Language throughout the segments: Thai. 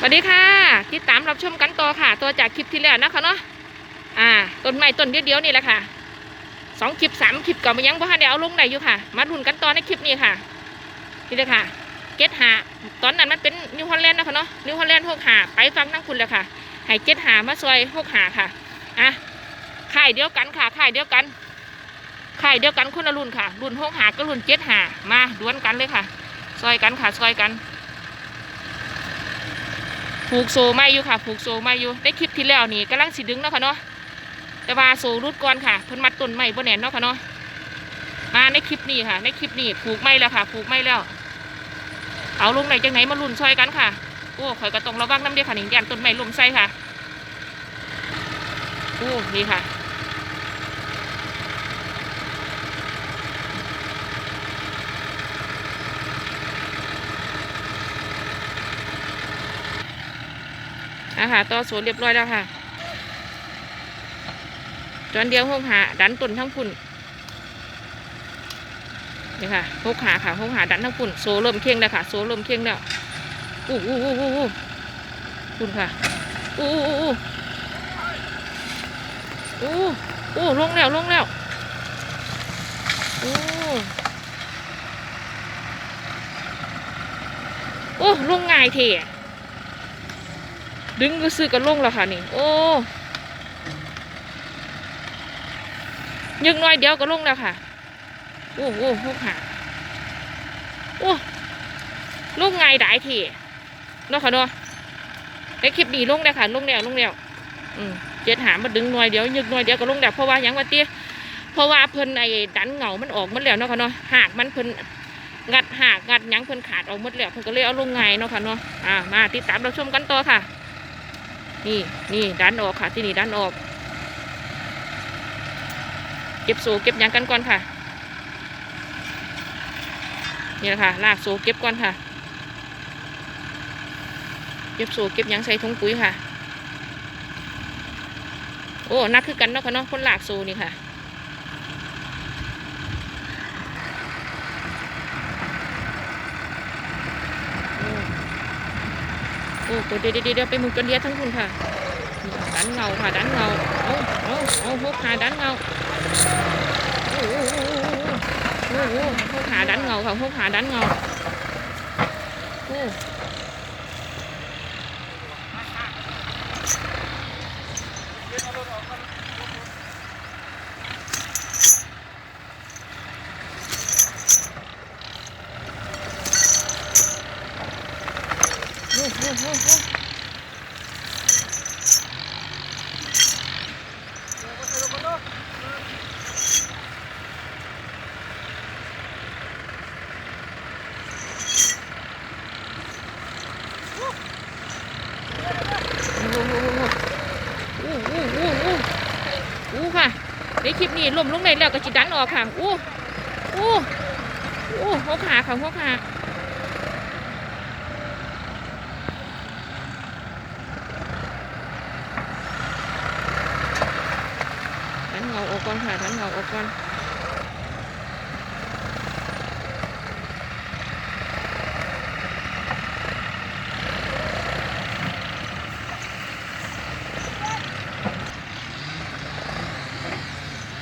สวัสดีค่ะติดตามรับชมกันต่อค่ะ ตัวจากคลิปที่แล้วนะคะเนาะอ่าต้นไม้ต้นเดียวๆนี่แหละค่ะสองคลิปสามคลิปก็มายังบ่ทันได้เอาลงได้อยู่ค่ะ มาลุนกันต่อในคลิปนี้ค่ะนี่เลยค่ะ เก็ตหาตอนนั้นมันเป็นนิวฮอลแลนด์นะคะเนาะนิวฮอลแลนด์หกหาไปฟังทั้งคุณเลยค่ะให้เก็ตหามาซอยหกหาค่ะอะค่ายเดียวกันค่ะค่ายเดียวกันค่ายเดียวกันคนละรุ่นค่ะ รุ่นหกหาก็รุ่นเจ็ดหามาดวลกันเลยค่ะ ซอยกันค่ะซอยกัน ผูกโซ่ไม่อยู่ค่ะ ผูกโซ่ไม่อยู่ได้คลิปที่แล้วนี่กำลังสิดึงเนาะค่ะเนาะแต่ว่าโซ่รุดก่อนค่ะเพิ่นมัดต้นไม้บ่แน่นเนาะค่ะเนาะมาในคลิปนี้ค่ะ ในคลิปนี้ผูกไม่แล้วค่ะ ผูกไม่แล้ว เอาลงไหนจังไหนมาลุ่นช่วยกันค่ะโอ้ข่อยก็ต้องระวังน้ำเดียวค่ะหนี่ยันต้นไม้ล้มใส่ค่ะโอ้นี่ค่ะ นะคะต่อสวนเรียบร้อยแล้วค่ะจอนเดียวหกหาดันต้นทั้งพุ่นนี่ค่ะหกหาค่ะหกหาดันทั้งพุ่นโซเริ่มเคียงแล้วค่ะ โซเริ่มเคียงแล้วอู้อู้อู้อู้อู้พุ่นค่ะอู้อู้อู้อู้อู้ลงแล้วลงแล้วอู้โอ้ลงง่ายเทอะ ดึงก็ซื้อกันลงแล้วค่ะนี่ โอ้ยึกหน้อยเดียวก็ลงแล้วค่ะ โอ้โหพวกหาโอ้ลงไงได้ทีเนาะค่ะเนาะในคลิปนี้ลงแล้วค่ะ ลงแล้วลงแล้วอืมเจ็ดหามาดึงหน่อยเดียวยึกหน่อยเดียวก็ลงแล้วเพราะว่ายังว่าเตี้ยเพราะว่าเพิ่นไอ้ดันเหงามันออกหมดแล้วเนาะค่ะเนาะหากมันเพิ่นงัดหากงัดยังเพิ่นขาดออกหมดแล้วเพิ่นก็เลยเอาลงไงเนาะค่ะเนาะอ่ามาติดตามเราชมกันต่อค่ะ นี่นี่ดันออกค่ะ ที่นี่ดันออก เก็บโซ่เก็บยางกันก่อนค่ะ นี่แหละค่ะ ลากโซ่เก็บก่อนค่ะ เก็บโซ่เก็บยางใส่ถุงปุ๋ยค่ะ โอ้นักคือกันเนาะค่ะเนาะคนลากโซ่นี่ค่ะ โอ้โหเดี๋ยวเดี๋ยวเดี๋ยวไปมุนจนเดียทั้งคุณค่ะดันเงาค่ะดันเงาเอาเอาเอาพวกขาดันเงาโอ้โหโอ้โหพวกขาดันเงาค่ะพวกขาดันเงาโอ้โอ้โหโอ้โหโอ้โห อู้อู้อู้อู้อู้ค่ะใน คลิปนี้ล้มลงในแล้วก็จิดันออกค่ะอู้อู้อู้หัวขาค่ะหัวขาดันเงาออกก่อนค่ะดันเงาออกก่อน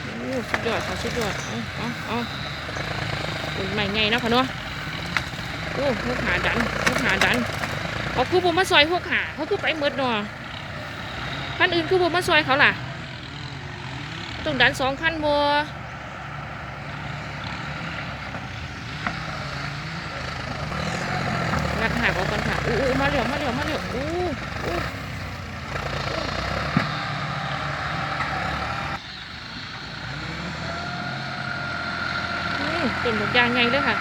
อู้ สุดยอดค่ะสุดยอดเอาเอาเอาใหม่ไงเนาะค่ะเนาะโอ้หัวขาดันหัวขาดันเขาคือผมมาซอยหัวขาเขาคือไปเมดเนาะคันอื่นคือผมมาซอยเขาล่ะต้องดันสองขั้นบัวงัดหักออกกันค่ะอู้อู้มาเร็วมาเร็วมาเร็วอู้อู้อืม ต้นดอกยางไงเลยค่ะ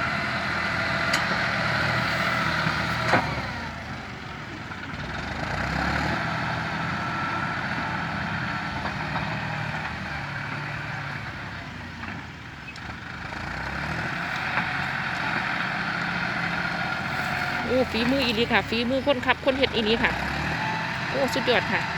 โอ้ฝีมืออีนีค่ะฝีมือคนขับคนเห็ดอีนี้ค่ะ โอ้ สุดยอดค่ะ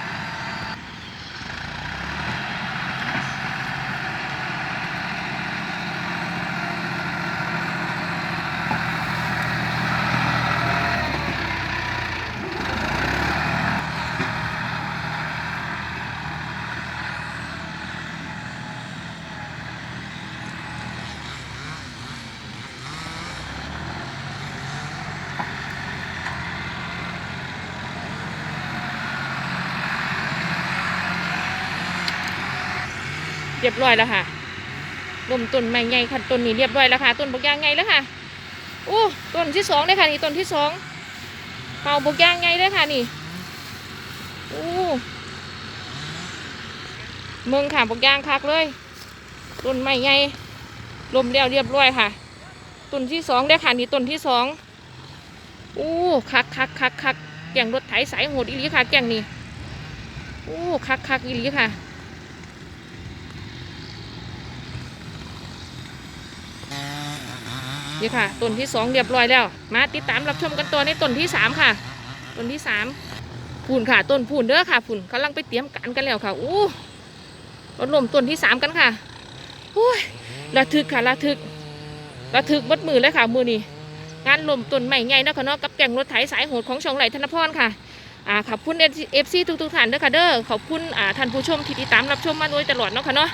รียบร้อยแล้วค่ะลมต้นไม้ใหญ่ค่ะต้นนี้เรียบร้อยแล้วค่ะต้นบกยางไงแล้วค่ะโอ้ต้นที่สองเลยค่ะนี่ต้นที่สองเป่าบกยางไงเลยค่ะนี่โอ้เมืองค่ะบกยางคักเลยต้นไม้ใหญ่ลมเรียวเรียบร้อยค่ะต้นที่สองได้ค่ะนี่ต้นที่สองโอ้คักคักคักคักแก่งรถไถสายโหดอีหลีค่ะแก่งนี่โอ้คักคักอีหลีค่ะ นี่ค่ะต้นที่สองเรียบร้อยแล้ว มาติดตามรับชมกันตัวในต้นที่สามค่ะต้นที่สามผุ่นค่ะต้นผุ่นเด้อค่ะผุ่นกำลังไปเตรียมการกันแล้วค่ะอู้รถลมต้นที่สามกันค่ะโอ้ยระทึกค่ะระทึกระทึกบดมือเลยค่ะมือนี้งานลมต้นใหม่ใหญ่นะคะเนาะกับแก่งรถไถสายโหดของช่องไหลธนพรค่ะอ่าขอบคุณเอฟซีทุกๆท่านเด้อค่ะเด้อขอบคุณอ่าท่านผู้ชมที่ติดตามรับชมมาโดยตลอดเนาะค่ะเนาะ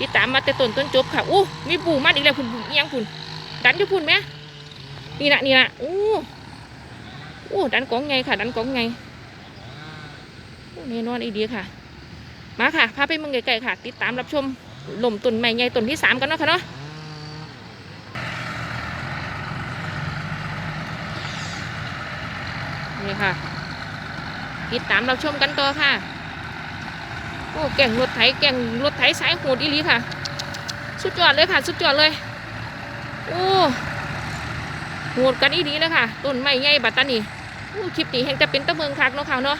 ติดตามมาแต่ต้นต้นจบค่ะอู้มีปูมาอีกแล้วคุณเอียงคุณ ดันที่พุ่นไหมนี่นะนี่นะโอ้โอ้ดันกองไงค่ะ ดันกองไงโอ้แน่นอนอีดียค่ะ มาค่ะพาไปเมืองไกลๆค่ะ ติดตามรับชมหล่มต้นใหม่ใหญ่ต้นที่สามกันเนาะค่ะเนาะนี่ค่ะ ติดตามรับชมกันต่อค่ะ โอ้แก่งรถไถแก่งรถไถสายโหดอีลีค่ะ สุดยอดเลยค่ะ สุดยอดเลย โอ้โหดกันอีดีเลยค่ะต้นไม้ใหญ่บัดตานี่โอ้คลิปนี้แห่งจะเป็นตะเมืองคักเนาะค่ะเนาะ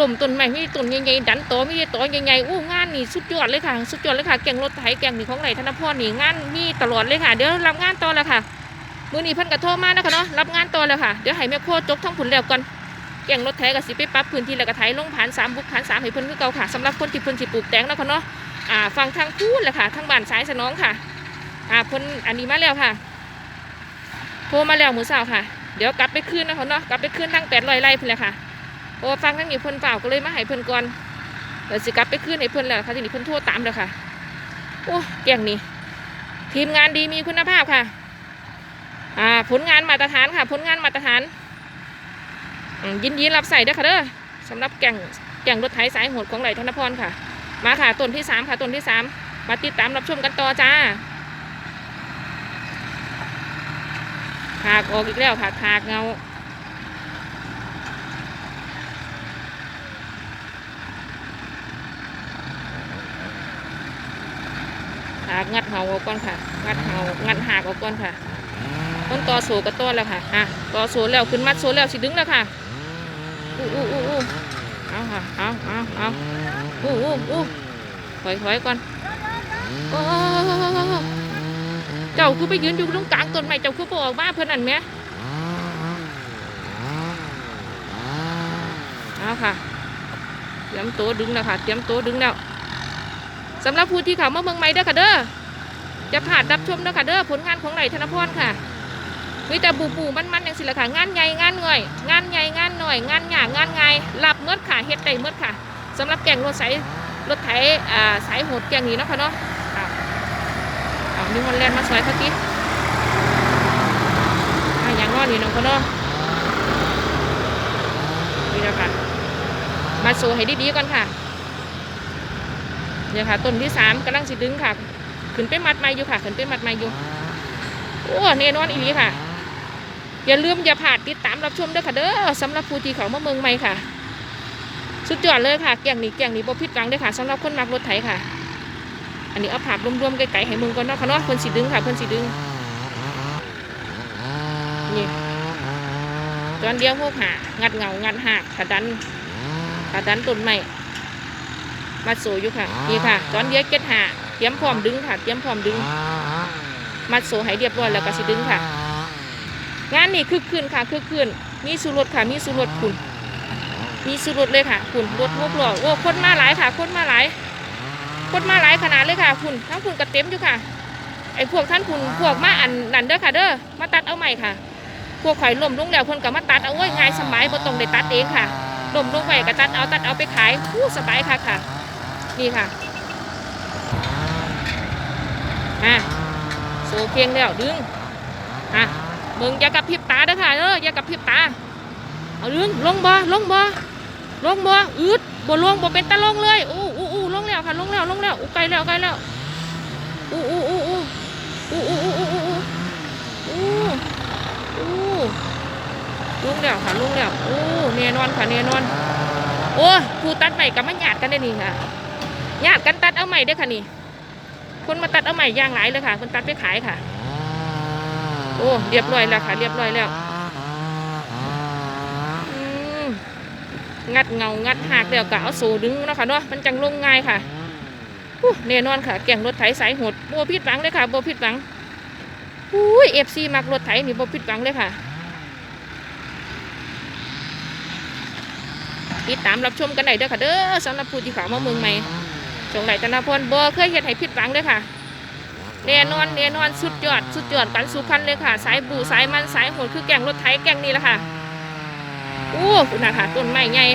ลมต้นไม้มีต้นใหญ่ๆดันโตมีโตใหญ่ๆโอ้งานนี่สุดยอดเลยค่ะ สุดยอดเลยค่ะแก่งรถไถแก่งนี่ของไหลธนพรนี่งานมีตลอดเลยค่ะ เดี๋ยวรับงานต่อแล้วค่ะมือนี้เพิ่นกระโทมานะคะเนาะรับงานต่อแล้วค่ะเดี๋ยวให้แม่โคจกทั้งผุนแล้วก่อนแก่งรถไถกับสิไปปรับพื้นที่แล้วก็ไถลงผ่านสามบุกผ่านสามให้เพิ่นคือเก่าค่ะสำหรับคนที่เพิ่นสิปลูกแตงนะคะเนาะอ่าฟังทางพูดเลยค่ะทางบ้านสายสนองค่ะ อ่าเพิ่นอันนี้มาแล้วค่ะโทรมาแล้วหมือสาวค่ะ เดี๋ยวกลับไปคืนนะคะเนาะกลับไปคืนทั้งแปดร้อยไร่เพิ่นเลยค่ะเพราะว่าฟังทั้งนี้เพิ่นเปล่าก็เลยมาให้เพิ่นก่อนเดี๋ยวสิกลับไปคืนให้เพิ่นแล้วค่ะทีนี้เพิ่นโทรตามแล้วค่ะโอ้เก่งนี่ทีมงานดีมีคุณภาพค่ะ อ่าผลงานมาตรฐานค่ะ ผลงานมาตรฐานอืมยินดีรับใส่เด้อค่ะเด้อสำหรับแก่งแก่งรถไถสายโหดของไหลธนพรค่ะ มาค่ะต้นที่สามค่ะต้นที่สามมาติดตามรับชมกันต่อจ้า ถากออกอีกแล้วค่ะถากเงาถากงัดเหาออกก่อนค่ะ งัดเหางัดหากออกก่อนค่ะต้นต่อโซกับต้นแล้วค่ะอะตอโซแล้วขึ้นมัดโซแล้วสิดึงแล้วค่ะอู้อู้อู้อู้เอาค่ะเอาเอาเอาอู้อู้อู้ถอยถอยก่อนโอ้ เจ้าคือไปยืนอยู่ตรงกลางต้นไม้เจ้าคือบ่ออกมาเพื่อนนั่นไหมเอาค่ะ เตรียมตัวดึงแล้วค่ะ เตรียมตัวดึงแล้วสำหรับผู้ที่เขามาเมืองใหม่เด้อค่ะเด้อจะผ่านรับชมเด้อค่ะเด้อผลงานของไหลธนพรค่ะมีแต่บูบูมันๆอย่างสิละค่ะงานใหญ่งานง่อยงานใหญ่งานหน่อย งานหยากงานไงรับเมื่อค่ะเฮ็ดได้เมื่อค่ะสำหรับแกงรถไสรถไถอ่าสายโหดแกงนี้เนาะค่ะเนาะ อ้าวอ้าวนี่ฮอลแลนมาสวยเขากี้อ่าอย่างนอนนี่น้องเขาเนาะนี่นะคะมาโซให้ดีๆก่อนค่ะเนี่ยค่ะต้นที่สามกำลังสิดึงค่ะ ขึ้นไปมัดไม้อยู่ค่ะ ขึ้นไปมัดไม้อยู่โอ้เนนอนอีหลีค่ะ อย่าลืมอย่าพลาดติดตามรับชมด้วยค่ะเด้อสำหรับผู้ที่เขามาเมืองใหม่ค่ะ สุดยอดเลยค่ะ แก่งนี้แก่งนี้บ่ผิดหวังเลยค่ะสำหรับคนมักรถไถค่ะ อันนี้เอาภาพรวมๆไกลๆให้มึงก่อนเนาะค่ะเนาะเพิ่นสิดึงค่ะเพิ่นสิดึงนี่ตอนเดียวพวกหางัดเหงางัดหักขาดันขาดันต้นไม้มาโซอยู่ค่ะนี่ค่ะ ตอนเดียวเก็ดหาเตรียมพร้อมดึงค่ะเตรียมพร้อมดึงมัดโซให้เรียบร้อยแล้วก็สิดึงค่ะ งานนี่คึกคืนค่ะคึกคืนมีสุรสค่ะมีสุรสคุณมีสุรสเลยค่ะคุณรถงบหล่อโอ้คนมาหลายค่ะคนมาหลาย คนมาหลายขนาดเลยค่ะคุณทั้งคุณกระเต็มอยู่ค่ะไอ้พวกท่านคุณพวกมาอันนั่นเด้อค่ะเด้อมาตัดเอาใหม่ค่ะ พวกข่อยล่มลงแล้วเพิ่นก็มาตัดเอาไว้ง่ายสบายบ่ต้องได้ตัดเองค่ะล่มลงไปก็ตัดเอาตัดเอาไปขายผู้สบายค่ะค่ะ นี่ค่ะมาโซเพียงแล้วดึงฮะมึงอย่ากระพริบตาเด้อค่ะเด้ออย่ากระพริบตาเอาดึงลงบ่ลงบ่ลงบ่อืดบ่ลงบ่เป็นตะลงเลยอู้อู้อู้ลง แล้วค่ะลงแล้วลงแล้วอู้ไกลแล้วไกลแล้วอู้อู้อู้อู้อู้อู้อู้อู้อู้อู้อู้ลงแล้วค่ะลงแล้วโอ้แน่นอนค่ะแน่นอนโอ้ผู้ตัดใหม่กับมันหยาดกันได้นี่ค่ะหยาดกันตัดเอาใหม่เด้อค่ะนี่คนมาตัดเอาใหม่ย่างหลายเลยค่ะคนตัดไปขายค่ะ โอ้เรียบร้อยแล้วค่ะ เรียบร้อยแล้วอืม งัดเงางัดหักแล้วก็เอาโซ่ดึงเนาะค่ะเนาะมันจังลงง่ายค่ะอู้แน่นอนค่ะแก่งรถไถสายโหดโบผิดหวังเลยค่ะโบผิดหวังอุ้ยเอฟซีมักรถไถนี่โบผิดหวังเลยค่ะติดตามรับชมกันได้เด้อค่ะเด้อสำหรับผู้ที่เขามาเมืองใหม่จงไหลธนาพลบ่เคยเฮ็ดให้ผิดหวังเลยค่ะแน่นอนแน่นอนสุดยอดสุดยอดกันสุพรรณเลยค่ะ สายบูสายมันสายโหดคือแกงรถไถแกงนี่แหละค่ะ โอ้คุณน่ะคะต้นไม้ใหญ่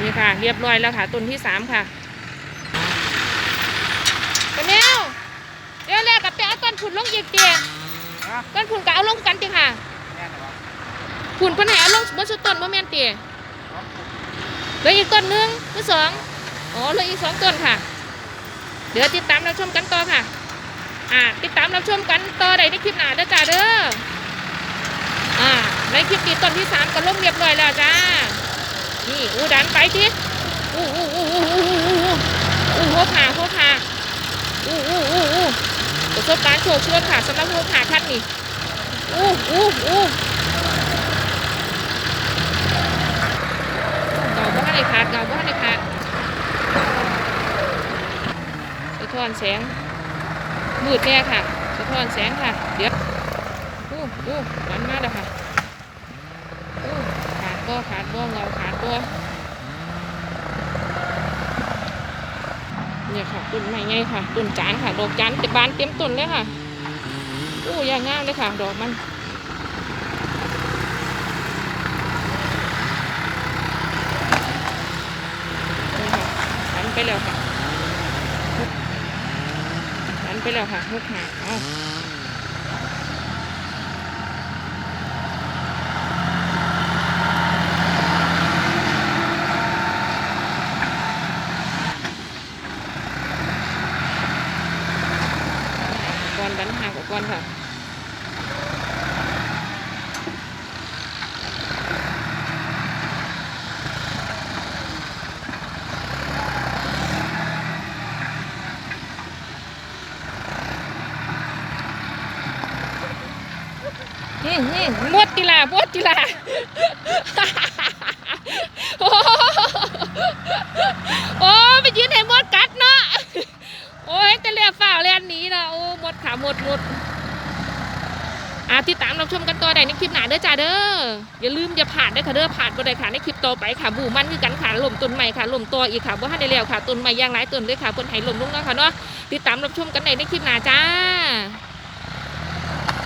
นี่ค่ะ เรียบร้อยแล้วค่ะต้นที่สามค่ะกระเนียวเดี๋ยวแรกกับไปเอาต้นผุนลงอีกเตีย ต้นผุนก็เอาลงกันติค่ะผุนเพิ่นให้เอาลงบนสุดต้นบ่แม่นเตียเหลืออีกต้นหนึงหรือสองอ๋อเหลืออีกสองต้นค่ะ เดี๋ยวติดตามรับชมกันต่อค่ะอ่าติดตามรับชมกันต่อได้ในคลิปหน้าเด้อจ้าเด้ออ่าในคลิปนี้ต้นที่สามก็ลงเรียบร้อยแล้วจ้านี่อู้ดันไปทีอู้อู้อู้อู้อู้อู้อู้อู้หัวผ่าหัวผ่าอู้อู้อู้อู้ ประสบการณ์โชคโชวนค่ะสำหรับหัวผ่าคัดนี่อู้อู้อู้เงาบ้านในขาดเงาบ้านในขาดสะท้อนแสงมืดแน่ค่ะสะท้อนแสงค่ะเดี๋ยวอู้อู้มันมาแล้วค่ะอู้ขาดบ่ขาดบ่เงาขาดบ่ เนี่ยค่ะต้นไม้ไงค่ะต้นจานค่ะดอกจานจะบานเต็มต้นเลยค่ะโอ้ยางงามเลยค่ะ ดอกมันหันไปแล้วค่ะหันไปแล้วค่ะหุกหาเอาก้อนดันหาง กับก้อนค่ะอืมอืมหมดกีฬาหมดกีฬา โอ้โหโอ้ไปยืนให้หมดกัดเนาะ โอ้ยแต่เรียฝ่าวเรียนหนีนะโอ้หมดขาหมดหมดอะติดตาม รับชมกันต่อได้ในคลิปหน้าเด้อจ้าเด้ออย่าลืมอย่าผ่านเด้อค่ะเด้อผ่านบ่ได้ค่ะในคลิปต่อไปค่ะบูมันคือกันค่ะลมต้นใหม่ค่ะลมตัวอีกค่ะบ่ทันได้แล้วค่ะต้นใหม่ย่างหลายต้นเลยค่ะเพิ่นให้ลมลงเนาะค่ะเนาะติดตามรับชมกันได้ในคลิปหน้าจ้า